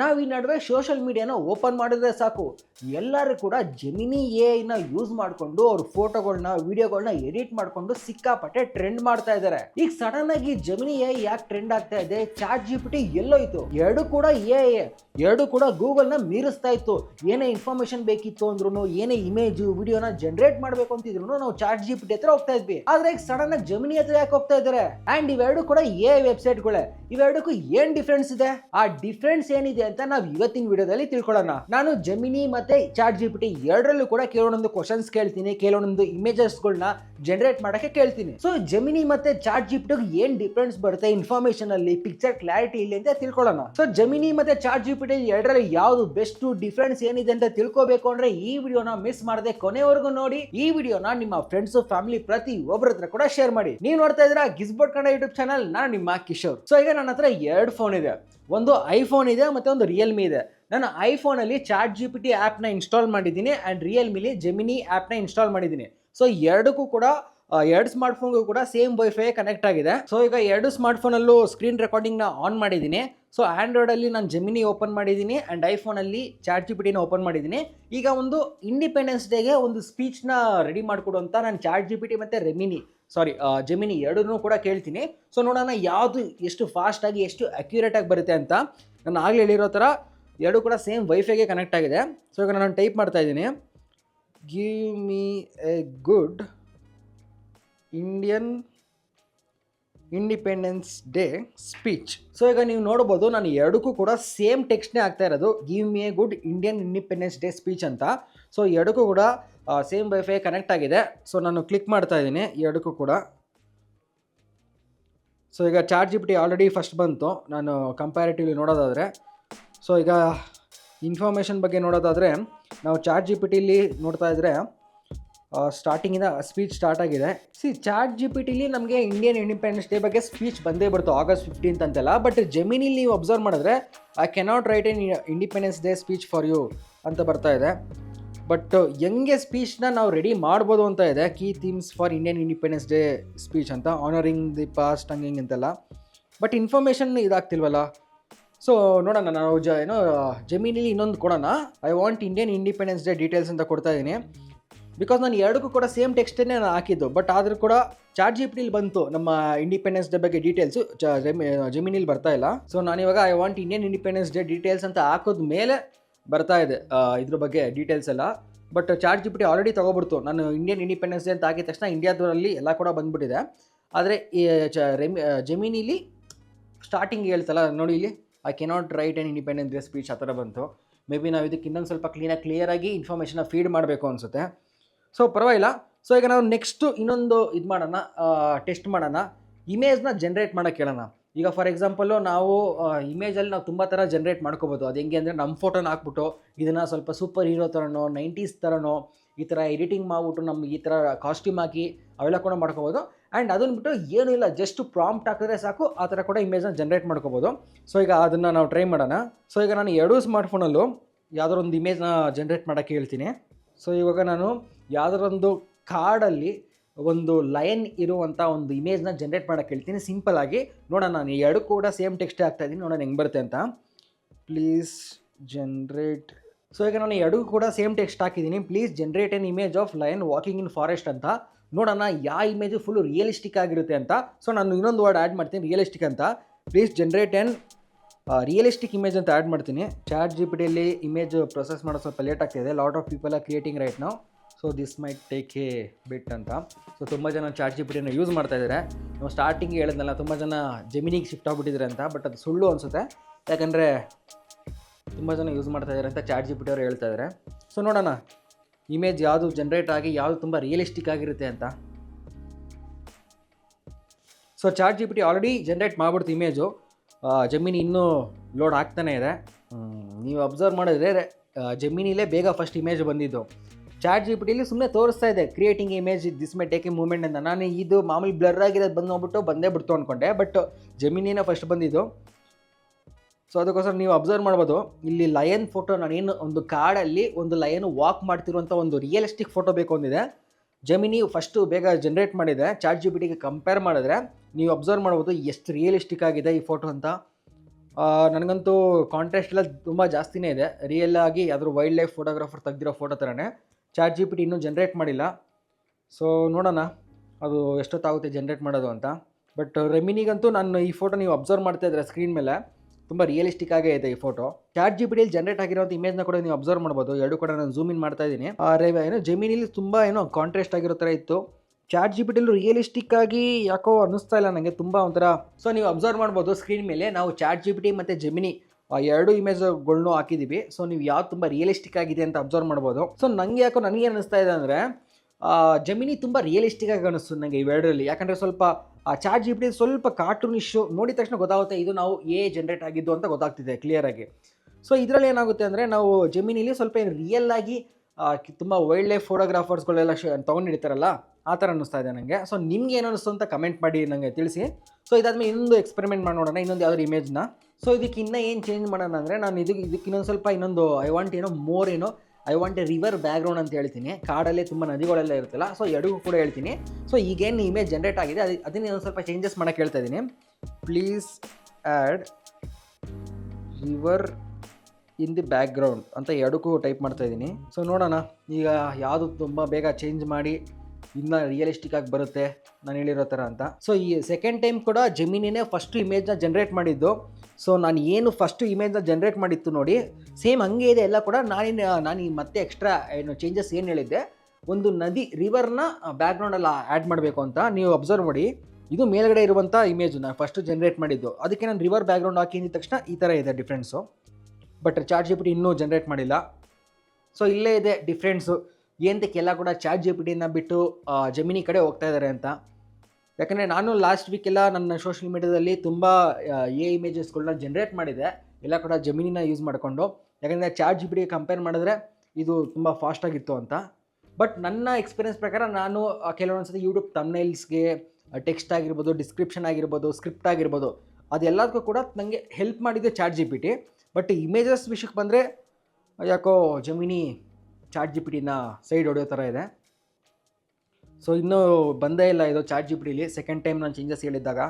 ನಾವು ಈ ನಡುವೆ ಸೋಷಿಯಲ್ ಮೀಡಿಯಾನ ಓಪನ್ ಮಾಡಿದ್ರೆ ಸಾಕು. ಎಲ್ಲರೂ ಕೂಡ ಜೆಮಿನಿ ಎ ನ ಯೂಸ್ ಮಾಡಿಕೊಂಡು ಅವ್ರ ಫೋಟೋಗಳನ್ನ ವಿಡಿಯೋಗಳನ್ನ ಎಡಿಟ್ ಮಾಡಿಕೊಂಡು ಸಿಕ್ಕಾಪಟ್ಟೆ ಟ್ರೆಂಡ್ ಮಾಡ್ತಾ ಇದ್ದಾರೆ ಈಗ ಸಡನ್ ಆಗಿ ಜೆಮಿನಿ ಎ ಯಾಕೆ ಟ್ರೆಂಡ್ ಆಗ್ತಾ ಇದೆ? ಚಾಟ್ ಜಿ ಪಿ ಟಿ ಎಲ್ಲೋಯ್ತು ಎರಡು ಕೂಡ ಎ. ಎರಡು ಕೂಡ ಗೂಗಲ್ನ ಮೀರಿಸ್ತಾ ಇತ್ತು. ಏನೇ ಇನ್ಫಾರ್ಮೇಶನ್ ಬೇಕಿತ್ತು ಅಂದ್ರೂ ಏನೇ ಇಮೇಜ್ ವಿಡಿಯೋನ ಜನರೇಟ್ ಮಾಡ್ಬೇಕು ಅಂತಿದ್ರು ನಾವು ಚಾಟ್ ಜಿ ಪಿ ಟಿ ಹತ್ರ ಹೋಗ್ತಾ ಇದ್ವಿ. ಆದ್ರೆ ಈಗ ಸಡನ್ ಆಗಿ ಜಮಿನಿ ಹತ್ರ ಯಾಕೆ ಹೋಗ್ತಾ ಇದ್ದಾರೆ ಅಂಡ್ ಇವೆರಡು ಕೂಡ ಎ ವೆಬ್ಸೈಟ್ಗಳೇ ಇವೆರಡಕ್ಕೂ ಏನ್ ಡಿಫ್ರೆನ್ಸ್ ಇದೆ? ಆ ಡಿಫ್ರೆನ್ಸ್ ಏನಿದೆ? ಅಂತ ನಾವು ಇವತ್ತಿನ ವಿಡಿಯೋದಲ್ಲಿ ತಿಳ್ಕೊಳ್ಳೋಣ. ನಾನು ಜಮಿನಿ ಮತ್ತೆ ಚಾಟ್ ಜಿ ಪಿ ಟಿ ಎರಡರಲ್ಲೂ ಕೂಡ ಕೆಲವೊಂದು ಕ್ವಶನ್ಸ್ ಕೇಳ್ತೀನಿ ಕೆಲವೊಂದು ಇಮೇಜಸ್ ಗಳನ್ನ ಜನರೇಟ್ ಮಾಡಕ್ಕೆ ಕೇಳ್ತೀನಿ. ಸೊ ಜಮಿನಿ ಮತ್ತೆ ಚಾಟ್ ಜಿ ಪಿ ಟಿ ಏನ್ ಡಿಫ್ರೆನ್ಸ್ ಬರುತ್ತೆ? ಇನ್ಫಾರ್ಮೇಶನ್ ಅಲ್ಲಿ ಪಿಕ್ಚರ್ ಕ್ಲಾರಿಟಿ ಇಲ್ಲಿ ಅಂತ ತಿಳ್ಕೊಳ್ಳೋಣ. ಸೊ ಜಮಿನಿ ಮತ್ತೆ ಚಾಟ್ ಜಿ ಪಿ ಟಿ ಎರಡರಲ್ಲಿ ಯಾವ್ದು ಬೆಸ್ಟ್ ಡಿಫ್ರೆನ್ಸ್ ಏನಿದೆ ಅಂತ ತಿಳ್ಕೊಬೇಕು ಅಂದ್ರೆ ಈ ವಿಡಿಯೋನ ಮಿಸ್ ಮಾಡದೆ ಕೊನೆವರೆಗೂ ನೋಡಿ. ಈ ವಿಡಿಯೋನ ನಿಮ್ಮ ಫ್ರೆಂಡ್ಸ್ ಫ್ಯಾಮಿಲಿ ಪ್ರತಿ ಒಬ್ಬರ ಹತ್ರ ಕೂಡ ಶೇರ್ ಮಾಡಿ. ನೀವು ನೋಡ್ತಾ ಇದ್ರ ಗಿಸ್ಬೋರ್ಡ್ ಕನ್ನಡ ಯೂಟ್ಯೂಬ್ ಚಾನಲ್ ನಾನು ನಿಮ್ಮ ಕಿಶೋರ್. ಸೊ ಈಗ ನನ್ನ ಹತ್ರ ಎರಡು ಫೋನ್ ಇದೆ. ಒಂದು ಐಫೋನ್ ಇದೆ ಮತ್ತು ಒಂದು ರಿಯಲ್ಮಿ ಇದೆ. ನಾನು ಐಫೋನಲ್ಲಿ ಚಾಟ್ ಜಿ ಪಿ ಟಿ ಆ್ಯಪ್ನ ಇನ್ಸ್ಟಾಲ್ ಮಾಡಿದ್ದೀನಿ ಆ್ಯಂಡ್ ರಿಯಲ್ಮಿಲಿ ಜೆಮಿನಿ ಆ್ಯಪ್ನ ಇನ್ಸ್ಟಾಲ್ ಮಾಡಿದ್ದೀನಿ. ಸೊ ಎರಡಕ್ಕೂ ಕೂಡ ಎರಡು ಸ್ಮಾರ್ಟ್ಫೋನ್ಗೂ ಕೂಡ ಸೇಮ್ ವೈಫೈ ಕನೆಕ್ಟ್ ಆಗಿದೆ. ಸೊ ಈಗ ಎರಡು ಸ್ಮಾರ್ಟ್ಫೋನಲ್ಲೂ ಸ್ಕ್ರೀನ್ ರೆಕಾರ್ಡಿಂಗ್ನ ಆನ್ ಮಾಡಿದ್ದೀನಿ. ಸೊ ಆ್ಯಂಡ್ರಾಯ್ಡಲ್ಲಿ ನಾನು ಜೆಮಿನಿ ಓಪನ್ ಮಾಡಿದ್ದೀನಿ ಆ್ಯಂಡ್ ಐಫೋನಲ್ಲಿ ಚಾಟ್ ಜಿ ಪಿ ಟಿನ ಓಪನ್ ಮಾಡಿದ್ದೀನಿ. ಈಗ ಒಂದು ಇಂಡಿಪೆಂಡೆನ್ಸ್ ಡೇಗೆ ಒಂದು ಸ್ಪೀಚ್ನ ರೆಡಿ ಮಾಡಿಕೊಡುವಂಥ ನಾನು ಚಾಟ್ ಜಿ ಪಿ ಟಿ ಮತ್ತು ರೆಮಿನಿ ಸಾರಿ ಜೆಮಿನಿ ಎರಡನ್ನೂ ಕೂಡ ಕೇಳ್ತೀನಿ. ಸೊ ನೋಡೋಣ ಯಾವುದು ಎಷ್ಟು ಫಾಸ್ಟಾಗಿ ಎಷ್ಟು ಅಕ್ಯುರೇಟಾಗಿ ಬರುತ್ತೆ ಅಂತ. ನಾನು ಆಗಲೇ ಹೇಳಿರೋ ಥರ ಎರಡು ಕೂಡ ಸೇಮ್ ವೈಫೈಗೆ ಕನೆಕ್ಟ್ ಆಗಿದೆ. ಸೊ ಈಗ ನಾನು ಟೈಪ್ ಮಾಡ್ತಾ ಇದ್ದೀನಿ. Give me a good Indian independence day speech so ಈಗ ನೀವು ನೋಡ್ಬೋದು ನಾನು ಎರಡಕ್ಕೂ ಕೂಡ ಸೇಮ್ ಟೆಕ್ಸ್ಟ್ನೇ ಆಗ್ತಾ ಇರೋದು. Give me a good Indian independence day speech ಅಂತ. ಸೊ ಎರಡಕ್ಕೂ ಕೂಡ ಸೇಮ್ ವೈಫೈ ಕನೆಕ್ಟ್ ಆಗಿದೆ. ಸೊ ನಾನು ಕ್ಲಿಕ್ ಮಾಡ್ತಾ ಇದ್ದೀನಿ ಎರಡಕ್ಕೂ ಕೂಡ. ಸೊ ಈಗ ಚಾರ್ಜ್ ಜಿ ಪಿ ಆಲ್ರೆಡಿ ಫಸ್ಟ್ ಬಂತು. ನಾನು ಕಂಪ್ಯಾರಿಟಿವ್ಲಿ ನೋಡೋದಾದರೆ. ಸೊ ಈಗ ಇನ್ಫಾರ್ಮೇಷನ್ ಬಗ್ಗೆ ನೋಡೋದಾದರೆ, ನಾವು ಚಾರ್ಜ್ ಜಿ ಪಿ ಟಿಲಿ ನೋಡ್ತಾ ಇದ್ದರೆ ಸ್ಟಾರ್ಟಿಂಗಿಂದ ಸ್ಪೀಚ್ ಸ್ಟಾರ್ಟ್ ಆಗಿದೆ. ಸಿ ಚಾಟ್ ಜಿ ಪಿ ಟಿಲಿ ನಮಗೆ ಇಂಡಿಯನ್ ಇಂಡಿಪೆಂಡೆನ್ಸ್ ಡೇ ಬಗ್ಗೆ ಸ್ಪೀಚ್ ಬಂದೇ ಬರ್ತು ಆಗಸ್ಟ್ ಫಿಫ್ಟೀನ್ತ್ ಅಂತೆಲ್ಲ. ಬಟ್ ಜೆಮಿನಿಲಿ ನೀವು ಅಬ್ಸರ್ವ್ ಮಾಡಿದ್ರೆ I cannot write in independence day speech for you ಅಂತ ಬರ್ತಾ ಇದೆ. ಬಟ್ ಹೆಂಗೆ ಸ್ಪೀಚ್ನ ನಾವು ರೆಡಿ ಮಾಡ್ಬೋದು ಅಂತ ಇದೆ. Key themes for Indian independence day speech ಅಂತ. ಆನರಿಂಗ್ ದಿ ಪಾಸ್ಟ್ ಹಂಗೆ ಹಿಂಗೆ ಅಂತೆಲ್ಲ. But information ಇದಾಗ್ತಿಲ್ವಲ್ಲ? ಸೊ ನೋಡೋಣ. ನಾವು ಜ ಏನೋ ಜಮೀನಲ್ಲಿ ಇನ್ನೊಂದು ಕೊಡೋಣ. I want Indian independence day details ಅಂತ ಕೊಡ್ತಾ ಇದ್ದೀನಿ ಬಿಕಾಸ್ ನಾನು ಎರಡಕ್ಕೂ ಕೂಡ ಸೇಮ್ ಟೆಕ್ಸ್ಟನ್ನೇ ನಾನು ಹಾಕಿದ್ದು. ಬಟ್ ಆದರೂ ಕೂಡ ಚಾರ್ಜ್ ಜಿ ಬಂತು ನಮ್ಮ ಇಂಡಿಪೆಂಡೆನ್ಸ್ ಡೇ ಬಗ್ಗೆ ಡೀಟೇಲ್ಸು ಜಮೀನಿಲಿ ಬರ್ತಾ ಇಲ್ಲ. ಸೊ ನಾನಿವಾಗ I want Indian independence day details ಅಂತ ಹಾಕೋದ ಮೇಲೆ ಬರ್ತಾ ಇದೆ ಇದ್ರ ಬಗ್ಗೆ ಡೀಟೇಲ್ಸ್ ಎಲ್ಲ. ಬಟ್ ಚಾರ್ಜ್ ಜಿ ಆಲ್ರೆಡಿ ತೊಗೊಬಿಡ್ತು. ನಾನು ಇಂಡಿಯನ್ ಇಂಡಿಪೆಂಡೆನ್ಸ್ ಡೇ ಅಂತ ಹಾಕಿದ ತಕ್ಷಣ ಇಂಡಿಯಾದವರಲ್ಲಿ ಎಲ್ಲ ಕೂಡ ಬಂದ್ಬಿಟ್ಟಿದೆ. ಆದರೆ ಈ ಜಮೀನಿಲಿ ಸ್ಟಾರ್ಟಿಂಗ್ ಹೇಳ್ತಲ್ಲ, ನೋಡಿ ಇಲ್ಲಿ. I cannot write and independence day speech ಆ ಥರ ಬಂತು. ಮೇ ಬಿ ನಾವು ಇದಕ್ಕೆ ಇನ್ನೊಂದು ಸ್ವಲ್ಪ ಕ್ಲೀನಾಗಿ ಕ್ಲಿಯರಾಗಿ ಇನ್ಫಾರ್ಮೇಷನ್ನ ಫೀಡ್ ಮಾಡಬೇಕು ಅನಿಸುತ್ತೆ. ಸೊ ಪರವಾಗಿಲ್ಲ. ಸೊ ಈಗ ನಾವು ನೆಕ್ಸ್ಟು ಇನ್ನೊಂದು ಇದು ಮಾಡೋಣ ಟೆಸ್ಟ್ ಮಾಡೋಣ. ಇಮೇಜ್ನ ಜನ್ರೇಟ್ ಮಾಡೋಕ್ಕೆ ಹೇಳೋಣ ಈಗ ಫಾರ್ ಎಕ್ಸಾಂಪಲ್ಲು ನಾವು ಇಮೇಜಲ್ಲಿ ನಾವು ತುಂಬ ಥರ ಜನ್ರೇಟ್ ಮಾಡ್ಕೋಬೋದು. ಅದು ಹೆಂಗೆ ಅಂದರೆ ನಮ್ಮ ಫೋಟೋನ ಹಾಕ್ಬಿಟ್ಟು ಇದನ್ನು ಸ್ವಲ್ಪ ಸೂಪರ್ ಹೀರೋ ಥರನೋ ನೈಂಟೀಸ್ ಥರನೋ ಈ ಥರ ಎಡಿಟಿಂಗ್ ಮಾಡಿಬಿಟ್ಟು ನಮ್ಗೆ ಈ ಥರ ಕಾಸ್ಟ್ಯೂಮ್ ಹಾಕಿ ಅವೆಲ್ಲ ಕೂಡ ಮಾಡ್ಕೋಬೋದು. ಆ್ಯಂಡ್ ಅದನ್ನು ಬಿಟ್ಟು ಏನೂ ಇಲ್ಲ ಜಸ್ಟ್ ಪ್ರಾಂಪ್ಟ್ ಹಾಕಿದ್ರೆ ಸಾಕು, ಆ ಥರ ಕೂಡ ಇಮೇಜ್ನ ಜನ್ರೇಟ್ ಮಾಡ್ಕೋಬೋದು. ಸೊ ಈಗ ಅದನ್ನು ನಾವು ಟ್ರೈ ಮಾಡೋಣ. ಸೊ ಈಗ ನಾನು ಎರಡೂ ಸ್ಮಾರ್ಟ್ಫೋನಲ್ಲೂ ಯಾವುದೋ ಒಂದು ಇಮೇಜ್ನ ಜನ್ರೇಟ್ ಮಾಡೋಕ್ಕೆ ಹೇಳ್ತೀನಿ. ಸೊ ಇವಾಗ ನಾನು ಯಾವ್ದಾರೊಂದು ಕಾಡಲ್ಲಿ ಒಂದು ಲಯನ್ ಇರುವಂಥ ಒಂದು ಇಮೇಜ್ನ ಜನ್ರೇಟ್ ಮಾಡೋಕ್ಕೆ ಹೇಳ್ತೀನಿ. ಸಿಂಪಲ್ ಆಗಿ ನೋಡೋಣ ನಾನು. ಎರಡು ಕೂಡ ಸೇಮ್ ಟೆಕ್ಸ್ಟ್ ಆಗ್ತಾ ಇದ್ದೀನಿ ನೋಡೋಣ ಹೆಂಗೆ ಬರುತ್ತೆ ಅಂತ. ಪ್ಲೀಸ್ ಜನ್ರೇಟ್ ಸೊ ಈಗ ನಾನು ಎರಡು ಕೂಡ ಸೇಮ್ ಟೆಕ್ಸ್ಟ್ ಹಾಕಿದ್ದೀನಿ please generate an image of lion walking in forest ಅಂತ. ನೋಡೋಣ ಯಾವ ಇಮೇಜು ಫುಲ್ ರಿಯಲಿಸ್ಟಿಕ್ ಆಗಿರುತ್ತೆ ಅಂತ. ಸೊ ನಾನು ಇನ್ನೊಂದು ವರ್ಡ್ ಆ್ಯಡ್ ಮಾಡ್ತೀನಿ. ರಿಯಲಿಸ್ಟಿಕ್ ಅಂತ. Please generate an realistic image ಅಂತ ಆ್ಯಡ್ ಮಾಡ್ತೀನಿ. ಚಾಟ್ ಜಿ ಪಿ ಟಿಯಲ್ಲಿ ಇಮೇಜ್ ಪ್ರೊಸೆಸ್ ಮಾಡೋ ಸ್ವಲ್ಪ ಲೇಟ್ ಆಗ್ತಿದೆ lot of people are creating right ನಾವು so this may take a bit ಅಂತ. ಸೊ ತುಂಬ ಜನ ಚಾಟ್ ಜಿ ಪಿ ಟಿನ ಯೂಸ್ ಮಾಡ್ತಾ ಇದ್ದಾರೆ. ನಾವು ಸ್ಟಾರ್ಟಿಂಗ್ ಹೇಳಿದ್ನಲ್ಲ, ತುಂಬ ಜನ ಜಮೀನಿಗೆ ಶಿಫ್ಟ್ ಆಗಿಬಿಟ್ಟಿದ್ರೆ ಅಂತ ಬಟ್ ಅದು ಸುಳ್ಳು ಅನಿಸುತ್ತೆ. ಯಾಕಂದರೆ ತುಂಬ ಜನ ಯೂಸ್ ಮಾಡ್ತಾ ಇದ್ದಾರೆ ಅಂತ ಚಾಟ್ ಜಿ ಪಿ ಟಿ ಅವರು ಹೇಳ್ತಾ ಇದ್ದಾರೆ. ಸೊ ನೋಡೋಣ. ಇಮೇಜ್ ಯಾವುದು ಜನ್ರೇಟ್ ಆಗಿ, ಯಾವುದು ತುಂಬ ರಿಯಲಿಸ್ಟಿಕ್ ಆಗಿರುತ್ತೆ ಅಂತ. So chat G P T already generate ಮಾಡ್ಬಿಡ್ತು image Gemini ಇನ್ನೂ ಲೋಡ್ ಆಗ್ತಾನೆ ಇದೆ. ನೀವು ಅಬ್ಸರ್ವ್ ಮಾಡಿದ್ರೆ ಜಮೀನಿಲೇ ಬೇಗ ಫಸ್ಟ್ ಇಮೇಜ್ ಬಂದಿದ್ದು. ಚಾಟ್ ಜಿ ಪಿ ಟಿಲಿ ಸುಮ್ಮನೆ ತೋರಿಸ್ತಾ ಇದೆ. Creating image this may taking moment ಅಂತ. ನಾನು ಇದು ಮಾಮೂಲಿ ಬ್ಲರ್ ಆಗಿರೋದು ಬಂದು ನೋಡ್ಬಿಟ್ಟು ಬಂದೇ ಬಿಡ್ತು ಅಂದ್ಕೊಂಡೆ ಬಟ್ ಜಮೀನಿನ ಫಸ್ಟ್ ಬಂದಿದ್ದು. ಸೊ ಅದಕ್ಕೋಸ್ಕರ ನೀವು ಅಬ್ಸರ್ವ್ ಮಾಡ್ಬೋದು. ಇಲ್ಲಿ ಲಯನ್ ಫೋಟೋ ನಾನೇನು ಒಂದು ಕಾಡಲ್ಲಿ ಒಂದು ಲಯನ್ ವಾಕ್ ಮಾಡ್ತಿರುವಂಥ ಒಂದು ರಿಯಲಿಸ್ಟಿಕ್ ಫೋಟೋ ಬೇಕು ಅಂದಿದೆ. ಜಮಿನಿ ಫಸ್ಟು ಬೇಗ ಜನ್ರೇಟ್ ಮಾಡಿದೆ. ಚಾಟ್ ಜಿ ಪಿ ಟಿಗೆ ಕಂಪೇರ್ ಮಾಡಿದ್ರೆ ನೀವು ಅಬ್ಸರ್ವ್ ಮಾಡ್ಬೋದು ಎಷ್ಟು ರಿಯಲಿಸ್ಟಿಕ್ ಆಗಿದೆ ಈ ಫೋಟೋ ಅಂತ. ನನಗಂತೂ ಕಾಂಟ್ರಾಸ್ಟ್ ಎಲ್ಲ ತುಂಬ ಜಾಸ್ತಿನೇ ಇದೆ. ರಿಯಲ್ ಆಗಿ ಅದರ ವೈಲ್ಡ್ ಲೈಫ್ ಫೋಟೋಗ್ರಾಫರ್ ತೆಗ್ದಿರೋ ಫೋಟೋ ಥರನೇ ಚಾಟ್ ಜಿ ಪಿ ಟಿ ಇನ್ನೂ ಜನ್ರೇಟ್ ಮಾಡಿಲ್ಲ. ಸೊ ನೋಡೋಣ ಅದು ಎಷ್ಟೊತ್ತಾಗುತ್ತೆ ಜನ್ರೇಟ್ ಮಾಡೋದು ಅಂತ. ಬಟ್ ರೆಮಿನಿಗಂತೂ ನಾನು ಈ ಫೋಟೋ ನೀವು ಅಬ್ಸರ್ವ್ ಮಾಡ್ತಾ ಇದ್ರೆ ಸ್ಕ್ರೀನ್ ಮೇಲೆ ತುಂಬ ರಿಯಲಿಸ್ಟಿಕ್ ಆಗೇ ಇದೆ ಈ photo chat G P generate ಆಗಿರೋಂಥ ಇಮೇಜ್ನ ಕೂಡ ನೀವು ಅಬ್ಸರ್ವ್ ಮಾಡ್ಬೋದು. ಎರಡು ಕೂಡ ನಾನು ಝೂಮ್ ಇನ್ ಮಾಡ್ತಾ ಇದ್ದೀನಿ. ಏನು ಜಮೀನಿಲಿ ತುಂಬ, ಏನೋ ಕಾಂಟ್ರಾಸ್ಟ್ ಆಗಿರೋ ಥರ ಇತ್ತು. ಚಾಟ್ ಜಿ ಪಿ ಟಿಲು ರಿಯಲಿಸ್ಟಿಕ್ ಆಗಿ ಯಾಕೋ ಅನ್ನಿಸ್ತಾ ಇಲ್ಲ ನನಗೆ ತುಂಬ ಒಂಥರ. ಸೊ ನೀವು ಅಬ್ಸರ್ವ್ ಮಾಡ್ಬೋದು ಸ್ಕ್ರೀನ್ ಮೇಲೆ. ನಾವು ಚಾಟ್ ಜಿ ಪಿ ಟಿ ಮತ್ತು ಜೆಮಿನಿ ಎರಡು ಇಮೇಜ್ಗಳನ್ನು ಹಾಕಿದ್ದೀವಿ ಸೊ ನೀವು ಯಾವ್ದು ತುಂಬ ರಿಯಲಿಸ್ಟಿಕ್ ಆಗಿದೆ ಅಂತ ಅಬ್ಸರ್ವ್ ಮಾಡ್ಬೋದು. ಸೊ ನನಗೆ ಯಾಕೋ ನನಗೆ ಅನಿಸ್ತಾ ಇದೆ ಅಂದರೆ ಜಮಿನಿ ತುಂಬ ರಿಯಲಿಸ್ಟಿಕ್ ಆಗಿ ಅನಿಸ್ತು ನನಗೆ ಇವೆರಡರಲ್ಲಿ ಯಾಕಂದರೆ ಸ್ವಲ್ಪ, ಆ ಚಾಟ್ ಜಿ ಪಿ ಟಿ ಸ್ವಲ್ಪ ಇಶ್ಯೂ ನೋಡಿದ ತಕ್ಷಣ ಗೊತ್ತಾಗುತ್ತೆ ಇದು ನಾವು ಎ ಜನ್ರೇಟ್ ಆಗಿದ್ದು ಅಂತ ಗೊತ್ತಾಗ್ತಿದೆ ಕ್ಲಿಯರಾಗಿ ಸೊ ಇದರಲ್ಲಿ ಏನಾಗುತ್ತೆ ಅಂದರೆ ನಾವು ಜಮೀನಿಲಿ ಸ್ವಲ್ಪ ಏನು ರಿಯಲ್ ಆಗಿ ತುಂಬ ವೈಲ್ಡ್ ಲೈಫ್ ಫೋಟೋಗ್ರಾಫರ್ಸ್ಗಳೆಲ್ಲ ಶ ತೊಗೊಂಡಿರ್ತಾರಲ್ಲ ಆ ಥರ ಅನ್ನಿಸ್ತಾ ಇದೆ ನನಗೆ ಸೊ ನಿಮ್ಗೆ ಏನು ಅನ್ನಿಸ್ತು ಅಂತ ಕಮೆಂಟ್ ಮಾಡಿ ನನಗೆ ತಿಳಿಸಿ. ಸೊ ಇದಾದ್ಮೇಲೆ ಇನ್ನೊಂದು ಎಕ್ಸ್ಪೆರಿಮೆಂಟ್ ಮಾಡಿ ನೋಡೋಣ ಇನ್ನೊಂದು ಯಾವ್ದಾದ್ರು ಇಮೇಜ್ನ ಸೊ ಇದಕ್ಕೆ ಇನ್ನೂ ಏನು ಚೇಂಜ್ ಮಾಡೋಣ ಅಂದರೆ ನಾನು ಇದಕ್ಕೆ ಇದಕ್ಕೆ ಇನ್ನೊಂದು ಸ್ವಲ್ಪ ಇನ್ನೊಂದು ಐ ವಾಂಟ್ ಏನೋ ಮೋರ್ ಏನೋ I want a river background ಅಂತ ಹೇಳ್ತೀನಿ. ಕಾಡಲ್ಲೇ ತುಂಬ ನದಿಗಳೆಲ್ಲ ಇರುತ್ತಲ್ಲ ಸೊ ಎರಡೂ ಕೂಡ ಹೇಳ್ತೀನಿ. ಸೊ ಈಗೇನು ಇಮೇಜ್ ಜನ್ರೇಟ್ ಆಗಿದೆ, ಅದು, ಅದನ್ನ ಇನ್ನೊಂದು ಸ್ವಲ್ಪ ಚೇಂಜಸ್ ಮಾಡೋಕ್ಕೆ ಹೇಳ್ತಾ ಇದ್ದೀನಿ. Please add river in the background ಅಂತ ಎರಡಕ್ಕೂ ಟೈಪ್ ಮಾಡ್ತಾ ಇದ್ದೀನಿ. ಸೊ ನೋಡೋಣ. ಈಗ ಯಾವುದು ತುಂಬ ಬೇಗ ಚೇಂಜ್ ಮಾಡಿ ಇನ್ನು ರಿಯಲಿಸ್ಟಿಕ್ ಆಗಿ ಬರುತ್ತೆ ನಾನು ಹೇಳಿರೋ ಥರ ಅಂತ. ಸೊ ಈ ಸೆಕೆಂಡ್ ಟೈಮ್ ಕೂಡ ಜಮೀನಿನೇ ಫಸ್ಟು ಇಮೇಜ್ನ ಜನ್ರೇಟ್ ಮಾಡಿದ್ದು. ಸೊ ನಾನು ಏನು ಫಸ್ಟು ಇಮೇಜ್ನ ಜನ್ರೇಟ್ ಮಾಡಿತ್ತು ನೋಡಿ ಸೇಮ್ ಹಂಗೆ ಇದೆ ಎಲ್ಲ ಕೂಡ ನಾನೇನು, ನಾನು ಮತ್ತೆ ಎಕ್ಸ್ಟ್ರಾ ಏನು ಚೇಂಜಸ್ ಏನು ಹೇಳಿದ್ದೆ, ಒಂದು ನದಿ ರಿವರ್ನ ಬ್ಯಾಕ್ಗ್ರೌಂಡಲ್ಲಿ ಆ್ಯಡ್ ಮಾಡಬೇಕು ಅಂತ ನೀವು ಅಬ್ಸರ್ವ್ ಮಾಡಿ. ಇದು ಮೇಲ್ಗಡೆ ಇರುವಂಥ ಇಮೇಜ್ ನಾನು ಫಸ್ಟು ಜನ್ರೇಟ್ ಮಾಡಿದ್ದು. ಅದಕ್ಕೆ ನಾನು ರಿವರ್ ಬ್ಯಾಕ್ಗ್ರೌಂಡ್ ಹಾಕಿದ ತಕ್ಷಣ ಈ ಥರ ಇದೆ ಡಿಫ್ರೆನ್ಸು ಬಟ್ ಚಾರ್ಜ್ ಜಿ ಪಿ ಟಿ ಇನ್ನೂ ಜನ್ರೇಟ್ ಮಾಡಿಲ್ಲ. ಸೊ ಇಲ್ಲೇ ಇದೆ ಡಿಫ್ರೆನ್ಸು ಏನಂತಕ್ಕೆಲ್ಲ ಕೂಡ ಚಾಟ್ ಜಿ ಪಿ ಟಿನ ಬಿಟ್ಟು ಜಮೀನಿ ಕಡೆ ಹೋಗ್ತಾ ಇದ್ದಾರೆ ಅಂತ. ಯಾಕಂದರೆ ನಾನು ಲಾಸ್ಟ್ ವೀಕೆಲ್ಲ ನನ್ನ ಸೋಷಿಯಲ್ ಮೀಡ್ಯಾದಲ್ಲಿ ತುಂಬ ಎ ಇಮೇಜಸ್ಗಳನ್ನ ಜನ್ರೇಟ್ ಮಾಡಿದೆ. ಎಲ್ಲ ಕೂಡ ಜಮೀನಿನ ಯೂಸ್ ಮಾಡಿಕೊಂಡು. ಯಾಕಂದರೆ ಚಾರ್ಜ್ ಜಿ ಪಿ ಟಿಗೆ ಕಂಪೇರ್ ಮಾಡಿದ್ರೆ ಇದು ತುಂಬ ಫಾಸ್ಟಾಗಿತ್ತು ಅಂತ. ಬಟ್ ನನ್ನ ಎಕ್ಸ್ಪೀರಿಯನ್ಸ್ ಪ್ರಕಾರ ನಾನು ಕೆಲವೊಂದು ಸತಿ ಯೂಟ್ಯೂಬ್ ತಮ್ನೈಲ್ಸ್ಗೆ ಟೆಕ್ಸ್ಟ್ ಆಗಿರ್ಬೋದು ಡಿಸ್ಕ್ರಿಪ್ಷನ್ ಆಗಿರ್ಬೋದು ಸ್ಕ್ರಿಪ್ಟ್ ಆಗಿರ್ಬೋದು ಅದೆಲ್ಲದಕ್ಕೂ ಕೂಡ ನನಗೆ ಹೆಲ್ಪ್ ಮಾಡಿದೆ charge G P T but images ವಿಷಯಕ್ಕೆ ಬಂದರೆ, ಯಾಕೋ ಜಮಿನಿ ಚಾಟ್ ಜಿ ಪಿ ಟಿನ ಸೈಡ್ ಹೊಡೆಯೋ ಥರ ಇದೆ. ಸೊ ಇನ್ನೂ ಬಂದೇ ಇಲ್ಲ ಇದು ಚಾಟ್ ಜಿ ಪಿ ಟಿಲಿ ಸೆಕೆಂಡ್ ಟೈಮ್ ನಾನು ಚೇಂಜಸ್ ಹೇಳಿದ್ದಾಗ.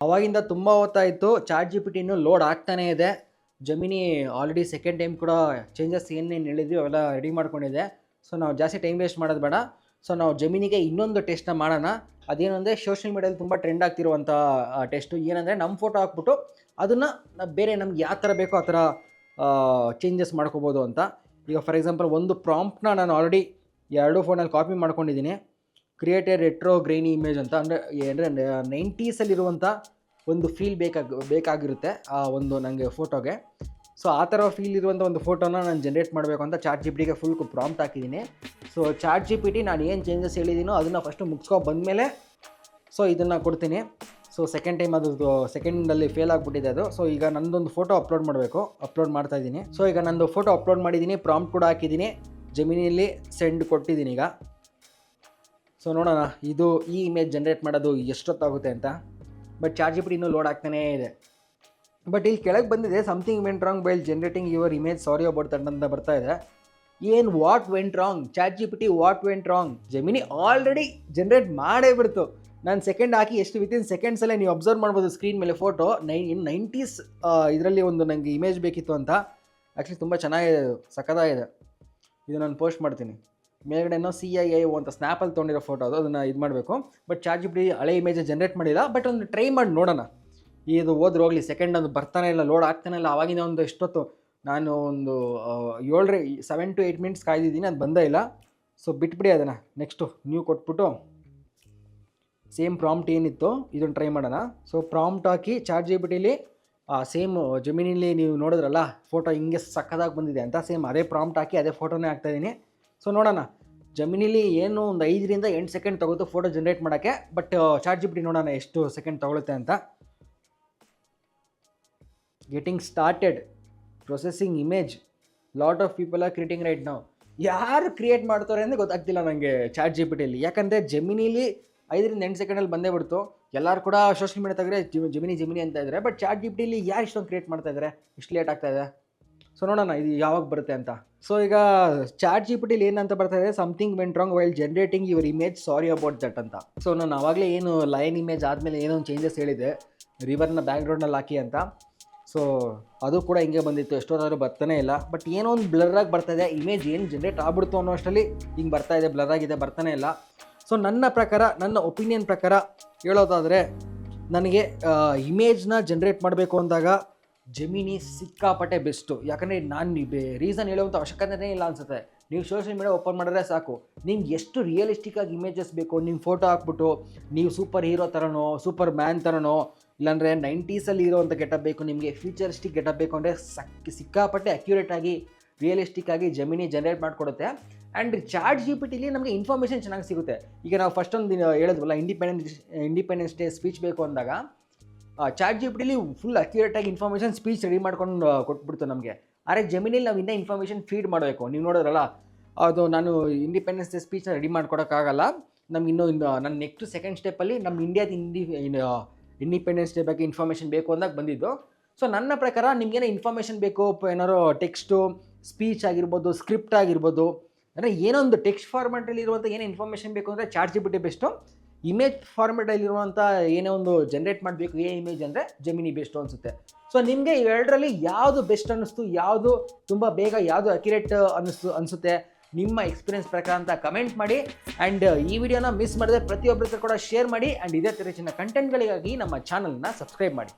ಅವಾಗಿಂದ ತುಂಬ ಹೊತ್ತಾಯಿತು ಚಾಟ್ ಜಿ ಪಿ ಇನ್ನೂ ಲೋಡ್ ಆಗ್ತಾನೇ ಇದೆ. ಜಮಿನಿ ಆಲ್ರೆಡಿ ಸೆಕೆಂಡ್ ಟೈಮ್ ಕೂಡ ಚೇಂಜಸ್ ಏನೇನು ಹೇಳಿದ್ವಿ ಅವೆಲ್ಲ ರೆಡಿ ಮಾಡ್ಕೊಂಡಿದೆ. ಸೊ ನಾವು ಜಾಸ್ತಿ ಟೈಮ್ ವೇಸ್ಟ್ ಮಾಡೋದು ಬೇಡ. ಸೊ ನಾವು ಜಮೀನಿಗೆ ಇನ್ನೊಂದು ಟೆಸ್ಟ್ನ ಮಾಡೋಣ. ಅದೇನು ಅಂದರೆ ಸೋಷಿಯಲ್ ಮೀಡಿಯಾದಲ್ಲಿ ತುಂಬ ಟ್ರೆಂಡ್ ಆಗ್ತಿರುವಂಥ ಟೆಸ್ಟು ಏನಂದರೆ ನಮ್ಮ ಫೋಟೋ ಹಾಕ್ಬಿಟ್ಟು ಅದನ್ನು ಬೇರೆ ನಮ್ಗೆ ಯಾವ ಥರ ಬೇಕೋ ಆ ಥರ ಚೇಂಜಸ್ ಮಾಡ್ಕೋಬೋದು ಅಂತ. ಈಗ ಫಾರ್ ಎಕ್ಸಾಂಪಲ್ ಒಂದು ಪ್ರಾಂಪ್ಟ್ನ ನಾನು ಆಲ್ರೆಡಿ ಎರಡು ಫೋನಲ್ಲಿ ಕಾಪಿ ಮಾಡ್ಕೊಂಡಿದ್ದೀನಿ. ಕ್ರಿಯೇಟ್ ರೆಟ್ರೋ ಗ್ರೈನಿ ಇಮೇಜ್ ಅಂತ. ಅಂದರೆ ಅಂದರೆ ನೈಂಟೀಸಲ್ಲಿರುವಂಥ ಒಂದು ಫೀಲ್ ಬೇಕಾಗ, ಬೇಕಾಗಿರುತ್ತೆ ಆ ಒಂದು ನನಗೆ ಫೋಟೋಗೆ ಸೊ ಆ ಥರ ಫೀಲ್ ಇರುವಂಥ ಒಂದು ಫೋಟೋನ ನಾನು ಜನ್ರೇಟ್ ಮಾಡಬೇಕು ಅಂತ ಚಾಟ್ ಜಿ ಪಿ ಟಿಗೆ ಫುಲ್ ಪ್ರಾಂಪ್ಟ್ ಹಾಕಿದ್ದೀನಿ. So chat G P T ನಾನು ಏನು ಚೇಂಜಸ್ ಹೇಳಿದ್ದೀನೋ ಅದನ್ನು ಫಸ್ಟು ಮುಗಿಸ್ಕೊ ಬಂದಮೇಲೆ ಸೊ ಇದನ್ನು ಕೊಡ್ತೀನಿ. ಸೊ ಸೆಕೆಂಡ್ ಟೈಮ್ ಅದು ಸೆಕೆಂಡಲ್ಲಿ ಫೇಲ್ ಆಗಿಬಿಟ್ಟಿದೆ ಅದು. ಸೊ ಈಗ ನಂದೊಂದು ಫೋಟೋ ಅಪ್ಲೋಡ್ ಮಾಡಬೇಕು. ಅಪ್ಲೋಡ್ ಮಾಡ್ತಾ ಇದ್ದೀನಿ. ಸೊ ಈಗ ನಂದು ಫೋಟೋ ಅಪ್ಲೋಡ್ ಮಾಡಿದ್ದೀನಿ ಪ್ರಾಂಪ್ಟ್ ಕೂಡ ಹಾಕಿದ್ದೀನಿ. ಜಮೀನಿಯಲ್ಲಿ ಸೆಂಡ್ ಕೊಟ್ಟಿದ್ದೀನಿ ಈಗ. ಸೊ ನೋಡೋಣ, ಇದು ಈ ಇಮೇಜ್ ಜನ್ರೇಟ್ ಮಾಡೋದು ಎಷ್ಟೊತ್ತಾಗುತ್ತೆ ಅಂತ. ಬಟ್ ಚಾರ್ಜ್ ಬಿಟ್ಟು ಇನ್ನೂ ಲೋಡ್ ಆಗ್ತಾನೇ ಇದೆ. ಬಟ್ ಇಲ್ಲಿ ಕೆಳಗೆ ಬಂದಿದೆ something went wrong while generating your image sorry about that ಅಂತ ಬರ್ತಾ ಇದೆ. ಏನು what went wrong chat G P T what went wrong Gemini already generate ಮಾಡೇ ಬಿಡ್ತು. ನಾನು ಸೆಕೆಂಡ್ ಹಾಕಿ ಎಷ್ಟು ವಿತಿನ್ ಸೆಕೆಂಡ್ಸಲ್ಲೇ ನೀವು ಅಬ್ಸರ್ವ್ ಮಾಡ್ಬೋದು ಸ್ಕ್ರೀನ್ ಮೇಲೆ ಫೋಟೋ ನೈ ಇನ್ ನೈಂಟೀಸ್ ಇದರಲ್ಲಿ ಒಂದು ನನಗೆ ಇಮೇಜ್ ಬೇಕಿತ್ತು ಅಂತ. ಆ್ಯಕ್ಚುಲಿ ತುಂಬ ಚೆನ್ನಾಗಿದೆ ಸಖತ್ತಾಗಿದೆ. ಇದು ನಾನು ಪೋಸ್ಟ್ ಮಾಡ್ತೀನಿ. ಮೇಲ್ಗಡೆನೋ ಸಿ ಐ ಐ ಅಂತ ಸ್ನ್ಯಾಪಲ್ಲಿ ತೊಗೊಂಡಿರೋ ಫೋಟೋ ಅದು. ಅದನ್ನು ಇದು ಮಾಡಬೇಕು. ಬಟ್ ಚಾರ್ಜ್ ಟಿ ಹಳೆ ಇಮೇಜ್ ಜನ್ರೇಟ್ ಮಾಡಿಲ್ಲ. ಬಟ್ ಒಂದು ಟ್ರೈ ಮಾಡಿ ನೋಡೋಣ. ಇದು ಹೋದ್ರೆ ಹೋಗಲಿ ಸೆಕೆಂಡ್ ಒಂದು ಬರ್ತಾನೆ ಇಲ್ಲ ಲೋಡ್ ಆಗ್ತಾನೆ ಇಲ್ಲ. ಆವಾಗಿನ ಒಂದು ಎಷ್ಟೊತ್ತು, ನಾನು ಒಂದು ಏಳರೆ ಸೆವೆನ್ ಟು ಏಯ್ಟ್ ಮಿನಿಟ್ಸ್ ಕಾಯ್ದಿದ್ದೀನಿ, ಅದು ಬಂದೇ ಇಲ್ಲ. ಸೊ ಬಿಟ್ಬಿಡಿ ಅದನ್ನು. ನೆಕ್ಸ್ಟು ನೀವು ಕೊಟ್ಬಿಟ್ಟು ಸೇಮ್ ಪ್ರಾಂಪ್ಟ್ ಏನಿತ್ತು, ಇದನ್ನು ಟ್ರೈ ಮಾಡೋಣ. ಸೊ ಪ್ರಾಂಪ್ಟ್ ಹಾಕಿ ಚಾರ್ಜ್ ಜಿ ಸೇಮ್ ಜಮೀನಲ್ಲಿ ನೀವು ನೋಡಿದ್ರಲ್ಲ ಫೋಟೋ ಹಿಂಗೆ ಸಕ್ಕದಾಗಿ ಬಂದಿದೆ ಅಂತ ಸೇಮ್ ಅದೇ ಪ್ರಾಂಪ್ಟ್ ಹಾಕಿ, ಅದೇ ಫೋಟೋನೇ ಹಾಕ್ತಾಯಿದ್ದೀನಿ ಸೊ ನೋಡೋಣ. ಜಮೀನಿಲಿ ಏನು ಒಂದು ಐದರಿಂದ ಎಂಟು ಸೆಕೆಂಡ್ ತೊಗೊತು ಫೋಟೋ ಜನ್ರೇಟ್ ಮಾಡೋಕ್ಕೆ ಬಟ್ ಚಾರ್ಜ್ ಜಿ ನೋಡೋಣ ಎಷ್ಟು ಸೆಕೆಂಡ್ ತೊಗೊಳುತ್ತೆ ಅಂತ. Getting started processing image lot of people are creating right ನಾವು ಯಾರು ಕ್ರಿಯೇಟ್ ಮಾಡ್ತಾರೆ ಅಂದರೆ ಗೊತ್ತಾಗ್ತಿಲ್ಲ ನನಗೆ ಚಾಟ್ ಜಿ ಪಿ ಟಿಯಲ್ಲಿ ಯಾಕಂದರೆ ಜಮಿನಿಲಿ ಐದರಿಂದ ಎಂಟು ಸೆಕೆಂಡಲ್ಲಿ ಬಂದೇ ಬಿಡ್ತು. ಎಲ್ಲರೂ ಕೂಡ ಸೋಷಿಯಲ್ ಮೀಡಿಯಾ ತೆಗೆದ್ರೆ ಜಮಿನಿ ಜಮಿನಿ ಅಂತ ಇದ್ದಾರೆ ಬಟ್ ಚಾಟ್ ಜಿ ಪಿ ಟಿಲಿ ಯಾರು ಇಷ್ಟೊಂದು ಕ್ರಿಯೇಟ್ ಮಾಡ್ತಾ ಇದ್ದಾರೆ ಇಷ್ಟು ಲೇಟ್ ಆಗ್ತಾ ಇದೆ? ಸೊ ನೋಡೋಣ, ಇದು ಯಾವಾಗ ಬರುತ್ತೆ ಅಂತ. ಸೊ ಈಗ ಚಾಟ್ ಜಿ ಪಿ ಟಿಲಿ ಏನಂತ ಬರ್ತಾ ಇದೆ? Something went wrong while generating your image sorry about that ಅಂತ. ಸೊ ನಾನು ಆವಾಗಲೇ ಏನು ಲೈನ್ ಇಮೇಜ್ ಆದಮೇಲೆ ಏನೋ ಒಂದು ಚೇಂಜಸ್ ಹೇಳಿದೆ. ರಿವರ್ನ ಬ್ಯಾಕ್ಗ್ರೌಂಡಲ್ಲಿ ಹಾಕಿ ಅಂತ. ಸೊ ಅದು ಕೂಡ ಹಿಂಗೆ ಬಂದಿತ್ತು. ಎಷ್ಟೊತ್ತಾದರೂ ಬರ್ತಾನೆ ಇಲ್ಲ. ಬಟ್ ಏನೋ ಒಂದು ಬ್ಲರಾಗಿ ಬರ್ತಾ ಇದೆ. ಇಮೇಜ್ ಏನು ಜನ್ರೇಟ್ ಆಗ್ಬಿಡ್ತು ಅನ್ನೋ ಅಷ್ಟರಲ್ಲಿ ಹಿಂಗೆ ಬರ್ತಾ ಇದೆ ಬ್ಲರ್ ಆಗಿದೆ, ಬರ್ತಾನೆ ಇಲ್ಲ. ಸೊ ನನ್ನ ಪ್ರಕಾರ, ನನ್ನ ಒಪಿನಿಯನ್ ಪ್ರಕಾರ ಹೇಳೋದಾದರೆ, ನನಗೆ ಇಮೇಜ್ನ ಜನ್ರೇಟ್ ಮಾಡಬೇಕು ಅಂದಾಗ ಜಮೀನಿ ಸಿಕ್ಕಾಪಟ್ಟೆ ಬೆಸ್ಟು ಯಾಕಂದರೆ ನಾನು ರೀಸನ್ ಹೇಳುವಂಥ ಅವಶ್ಯಕತೆನೇ ಇಲ್ಲ ಅನ್ಸುತ್ತೆ. ನೀವು ಸೋಷಿಯಲ್ ಮೀಡಿಯಾ ಓಪನ್ ಮಾಡಿದ್ರೆ ಸಾಕು. ನಿಮ್ಗೆ ಎಷ್ಟು ರಿಯಲಿಸ್ಟಿಕ್ ಆಗಿ ಇಮೇಜಸ್ ಬೇಕು ನಿಮ್ಮ ಫೋಟೋ ಹಾಕ್ಬಿಟ್ಟು, ನೀವು ಸೂಪರ್ ಹೀರೋ ಥರನೋ ಸೂಪರ್ ಮ್ಯಾನ್ ಥರನೋ ಇಲ್ಲಾಂದರೆ ನೈಂಟೀಸಲ್ಲಿ ಇರೋವಂಥ ಗೆಟಪ್ ಬೇಕು, ನಿಮಗೆ ಫ್ಯೂಚರಿಸ್ಟಿಕ್ ಗೆಟಪ್ ಬೇಕು ಅಂದರೆ ಸಕ್, ಸಿಕ್ಕಾಪಟ್ಟೆ ಅಕ್ಯುರೇಟ್ ಆಗಿ ರಿಯಲಿಸ್ಟಿಕ್ ಆಗಿ ಜಮೀನಿ ಜನರೇಟ್ ಮಾಡಿಕೊಡುತ್ತೆ. ಆ್ಯಂಡ್ ಚಾರ್ಟ್ ಜಿ ಪಿ ಟಿಲಿ ನಮಗೆ ಇನ್ಫಾರ್ಮೇಷನ್ ಚೆನ್ನಾಗಿ ಸಿಗುತ್ತೆ. ಈಗ ನಾವು ಫಸ್ಟ್ ಒಂದು ಹೇಳಿದ್ವಲ್ಲ ಇಂಡಿಪೆಂಡೆನ್ಸ್ ಇಂಡಿಪೆಂಡೆನ್ಸ್ ಡೇ ಸ್ಪೀಚ್ ಬೇಕು ಅಂದಾಗ ಚಾರ್ಟ್ ಜಿ ಪಿ ಟಿಲಿ ಫುಲ್ ಅಕ್ಯುರೇಟಾಗಿ ಇನ್ಫಾರ್ಮೇಷನ್ ಸ್ಪೀಚ್ ರೆಡಿ ಮಾಡ್ಕೊಂಡು ಕೊಟ್ಬಿಡ್ತು ನಮಗೆ. ಆದರೆ ಜಮೀನಲ್ಲಿ ನಾವು ಇನ್ನೂ ಇನ್ಫಾರ್ಮೇಷನ್ ಫೀಡ್ ಮಾಡಬೇಕು. ನೀವು ನೋಡೋದ್ರಲ್ಲ, ಅದು ನಾನು ಇಂಡಿಪೆಂಡೆನ್ಸ್ ಡೇ ಸ್ಪೀಚ್ನ ರೆಡಿ ಮಾಡ್ಕೊಡೋಕ್ಕಾಗಲ್ಲ. ನಮ್ಗೆ ಇನ್ನೂ ಇನ್ನು ನನ್ನ ನೆಕ್ಸ್ಟ್ ಸೆಕೆಂಡ್ ಸ್ಟೆಪ್ಪಲ್ಲಿ ನಮ್ಮ ಇಂಡಿಯಾದ ಇಂಡಿ ಇಂಡಿಪೆಂಡೆನ್ಸ್ ಡೇ ಬಗ್ಗೆ ಇನ್ಫಾರ್ಮೇಷನ್ ಬೇಕು ಅಂದಾಗ ಬಂದಿದ್ದು. ಸೊ ನನ್ನ ಪ್ರಕಾರ ನಿಮ್ಗೇನೋ ಇನ್ಫಾರ್ಮೇಷನ್ ಬೇಕು ಏನಾದ್ರು ಟೆಕ್ಸ್ಟು ಸ್ಪೀಚ್ ಆಗಿರ್ಬೋದು ಸ್ಕ್ರಿಪ್ಟ್ ಆಗಿರ್ಬೋದು, ಅಂದರೆ ಏನೋ ಒಂದು ಟೆಕ್ಸ್ಟ್ ಫಾರ್ಮೆಟಲ್ಲಿ ಇರುವಂಥ ಏನೋ ಇನ್ಫಾರ್ಮೇಷನ್ ಬೇಕು ಅಂದರೆ chat G P T best image ಫಾರ್ಮೆಟಲ್ಲಿರುವಂಥ ಏನೇ ಒಂದು ಜನ್ರೇಟ್ ಮಾಡಬೇಕು, ಏ ಇಮೇಜ್ ಅಂದರೆ ಜಮಿನಿ ಬೆಸ್ಟು ಅನಿಸುತ್ತೆ. ಸೊ ನಿಮಗೆ ಇವೆರಡರಲ್ಲಿ ಯಾವುದು ಬೆಸ್ಟ್ ಅನ್ನಿಸ್ತು, ಯಾವುದು ತುಂಬ ಬೇಗ, ಯಾವುದು ಅಕ್ಯುರೇಟ್ ಅನ್ನಿಸ್ತು ಅನಿಸುತ್ತೆ? ನಿಮ್ಮ ಎಕ್ಸ್ಪೀರಿಯನ್ಸ್ ಪ್ರಕಾರ ಅಂತ ಕಮೆಂಟ್ ಮಾಡಿ. ಆ್ಯಂಡ್ ಈ ವಿಡಿಯೋನ ಮಿಸ್ ಮಾಡಿದ್ರೆ ಪ್ರತಿಯೊಬ್ಬರ ಕೂಡ ಶೇರ್ ಮಾಡಿ. ಆ್ಯಂಡ್ ಇದೇ ಚಿನ್ನ ಕಂಟೆಂಟ್ಗಳಿಗಾಗಿ ನಮ್ಮ ಚಾನಲ್ನ ಸಬ್ಸ್ಕ್ರೈಬ್ ಮಾಡಿ.